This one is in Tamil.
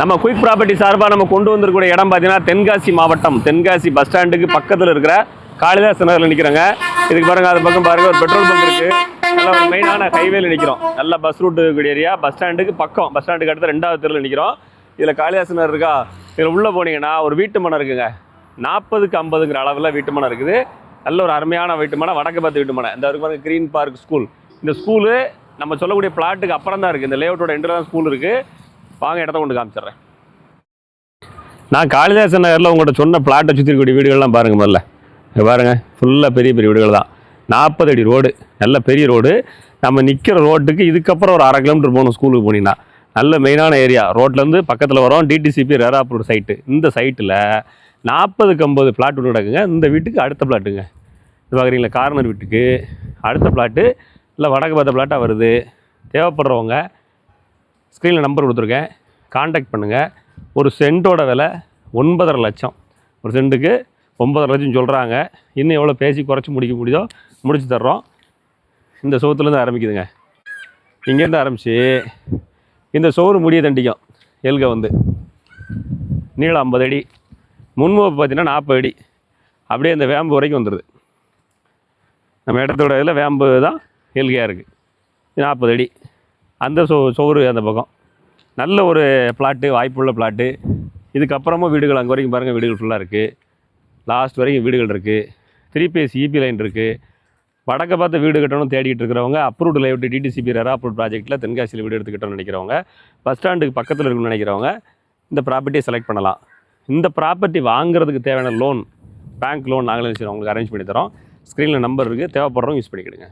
நம்ம குயிக் ப்ராப்பர்ட்டி சார்பாக நம்ம கொண்டு வந்திருக்கக்கூடிய இடம் பார்த்தீங்கன்னா தென்காசி மாவட்டம். தென்காசி பஸ் ஸ்டாண்டுக்கு பக்கத்தில் இருக்கிற காளிதாஸ் நகரில் நிற்கிறோங்க இதுக்கு பாருங்க அது பக்கம் பாருங்க ஒரு பெட்ரோல் பங்க் இருக்கு. நல்ல ஒரு மெயினான ஹைவேல நிற்கிறோம் நல்ல பஸ் ரூட் இருக்கக்கூடிய ஏரியா பஸ் ஸ்டாண்டுக்கு பக்கம் பஸ் ஸ்டாண்டுக்கு அடுத்து ரெண்டாவது தெருவில் நிற்கிறோம் இதில் காளிதாஸ் நகர் இருக்கா? இதில் உள்ளே போனீங்கன்னா ஒரு வீட்டு மனம் இருக்குங்க. நாற்பதுக்கு ஐம்பதுங்கிற அளவில் வீட்டு மனம் இருக்குது. நல்ல ஒரு அருமையான வீட்டு மனம் வடக்கு பார்த்து வீட்டு மனம் இந்த இருக்கு பாருங்க க்ரீன் பார்க் ஸ்கூல் இந்த ஸ்கூலு நம்ம சொல்லக்கூடிய பிளாட்டுக்கு அப்புறம் தான் இருக்குது இந்த லேஅவுட்டோட எண்டில் தான் ஸ்கூல் இருக்குது வாங்க இடத்த கொண்டு காமிச்சிடுறேன். நான் காளிதாசன் நகரில் உங்கள்கிட்ட சொன்ன பிளாட்டை சுற்றி இருக்கக்கூடிய வீடுகள்லாம் பாருங்கள் முதல்ல. இங்கே பாருங்க ஃபுல்லாக பெரிய பெரிய வீடுகள் தான். நாற்பது அடி ரோடு நல்ல பெரிய ரோடு நம்ம நிற்கிற ரோட்டுக்கு இதுக்கப்புறம் ஒரு அரை கிலோமீட்டர் போகணும் ஸ்கூலுக்கு போனீங்கன்னா. நல்ல மெயினான ஏரியா ரோட்லேருந்து பக்கத்தில் வரோம் டிடிசிபி ரேராப்பூர் சைட்டு இந்த சைட்டில் நாற்பதுக்கு ஐம்பது பிளாட் ஒன்று கிடக்குங்க இந்த வீட்டுக்கு அடுத்த பிளாட்டுங்க இது பார்க்குறீங்களா கார்னர் வீட்டுக்கு. அடுத்த பிளாட்டு இல்லை வடக்கு பார்த்த பிளாட்டாக வருது. தேவைப்படுறவங்க ஸ்க்ரீனில் நம்பர் கொடுத்துருக்கேன். காண்டாக்ட் பண்ணுங்கள் ஒரு சென்ட்டோட விலை ஒன்பதரை லட்சம். ஒரு சென்ட்டுக்கு ஒன்பதரை லட்சம் சொல்கிறாங்க இன்னும் எவ்வளோ பேசி குறைச்சி முடிக்க முடியுதோ முடிச்சு தர்றோம். இந்த சோத்துலேருந்து ஆரம்பிக்குதுங்க. இங்கேருந்து ஆரம்பித்து இந்த சோறு முடிய தண்டிக்கும். எல்க வந்து. நீளம் ஐம்பது அடி. முன்முகப்பு பார்த்திங்கன்னா நாற்பது அடி. அப்படியே இந்த வேம்பு வரைக்கும் வந்துடுது நம்ம இடத்தோட இதில் வேம்பு தான் எல்கையாக இருக்குது நாற்பது அடி. அந்த சோ சோறு அந்த பக்கம். நல்ல ஒரு பிளாட்டு வாய்ப்புள்ள பிளாட்டு இதுக்கப்புறமும் வீடுகள் அங்கே வரைக்கும் பாருங்கள் வீடுகள் ஃபுல்லாக இருக்குது லாஸ்ட் வரைக்கும் வீடுகள் இருக்குது த்ரீ பேஸ் இபி லைன் இருக்குது வடக்க பார்த்து வீடு கட்டணும் தேடிட்டு இருக்கிறவங்க approved layout DTCP RERA approve ப்ராஜெக்ட்டில் தென்காசியில் வீடு எடுத்துக்கிட்டோம்னு நினைக்கிறவங்க பஸ் ஸ்டாண்டுக்கு பக்கத்தில் இருக்குன்னு நினைக்கிறவங்க இந்த ப்ராப்பர்ட்டியை செலக்ட் பண்ணலாம். இந்த ப்ராப்பர்ட்டி வாங்குறதுக்கு தேவையான லோன் பேங்க் லோன் நாங்களே சரி உங்களுக்கு அரேஞ்ச் பண்ணி தரோம். ஸ்க்ரீனில் நம்பர் இருக்குது தேவைப்படுறவங்க யூஸ் பண்ணிக்கிடுங்க.